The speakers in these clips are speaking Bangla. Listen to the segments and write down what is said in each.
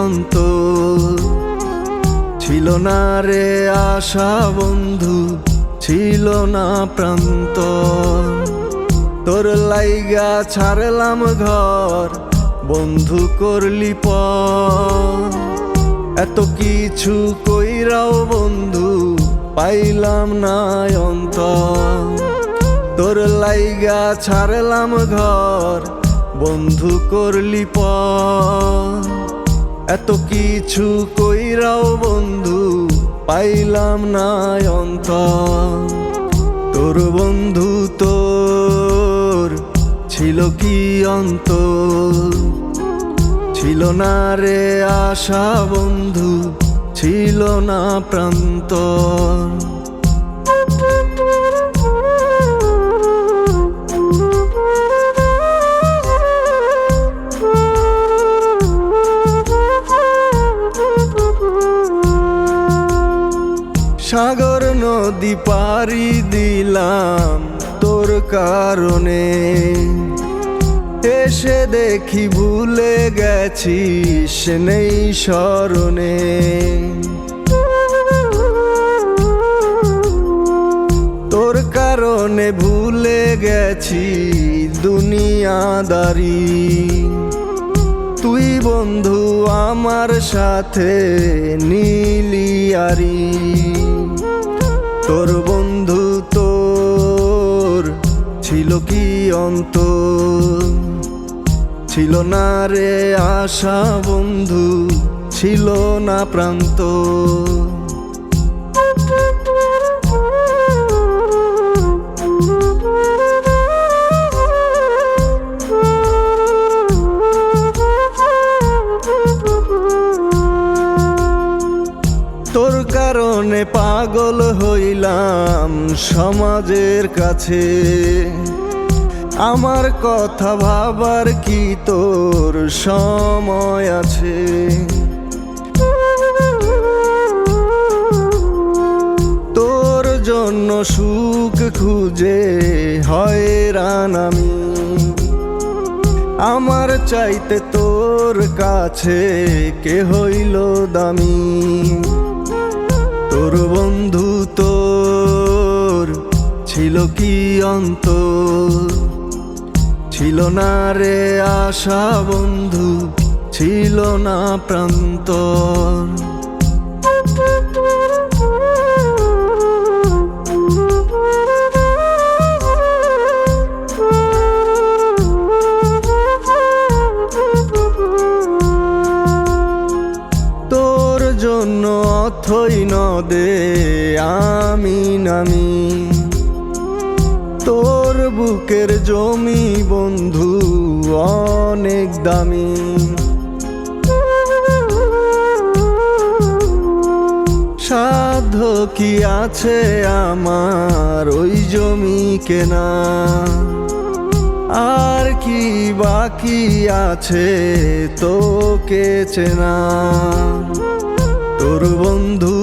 অন্ত ছিল না রে আশা বন্ধু, ছিল না প্রান্ত তোর লাইগা ছাড়লাম ঘর, বন্ধু করলি প এত কিছু কইরাও বন্ধু, পাইলাম না অন্ত তোর লাইগা ছাড়লাম ঘর, বন্ধু করলি প এত কিছু কইরাও বন্ধু পাইলাম না অন্ত তোর বন্ধু তোর ছিল কি অন্ত ছিল না রে আশা বন্ধু, ছিল না প্রান্ত সাগর নদী পারি দিলাম তোর কারণে। এসে দেখি ভুলে গেছিস নেই স্মরণে। তোর কারণে ভুলে গেছি দুনিয়াদারি। তুই বন্ধু আমার সাথে নীলিয়ারি তোর বন্ধু তোর ছিল কি অন্ত ছিল না রে আশা বন্ধু ছিল না প্রান্ত কারণে পাগল হইলাম সমাজের কাছে। আমার কথা ভাবার কি তোর সময় আছে? তোর জন্য সুখ খুঁজে হয়রান আমি। আমার চাইতে তোর কাছে কে হইল দামি? তোর বন্ধু তোর ছিল কি অন্ত ছিল না রে আশা বন্ধু, ছিল না প্রান্ত তোর জন্য অথই নদে আমি নামি তোর বুকের জমি বন্ধু অনেক দামি। সাধ্য কি আছে আমার ওই জমি কেনা? আর কি বাকি আছে তোকে চেনা? তোর বন্ধু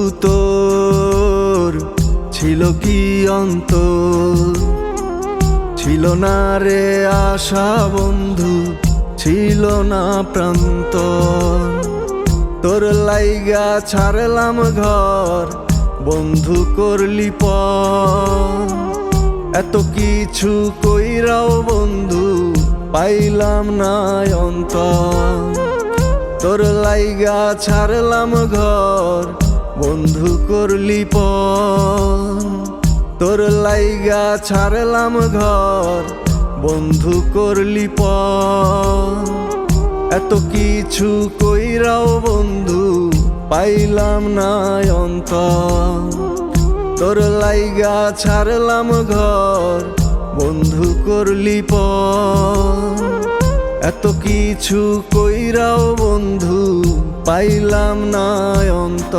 ছিল কি অন্ত ছিল না রে আশা বন্ধু, ছিল না প্রান্ত তোর লাইগা ছাড়লাম ঘর, বন্ধু করলি প এত কিছু কইরাও বন্ধু, পাইলাম না অন্ত তোর লাইগা ছাড়লাম ঘর বন্ধু করলি প তোর লাইগা ছাড়লাম ঘর। বন্ধু করলি প এত কিছু কইরাও বন্ধু পাইলাম না অন্ত তোর লাইগা ছাড়লাম ঘর, বন্ধু করলি প এত কিছু কইরাও বন্ধু পাইলাম না অন্ত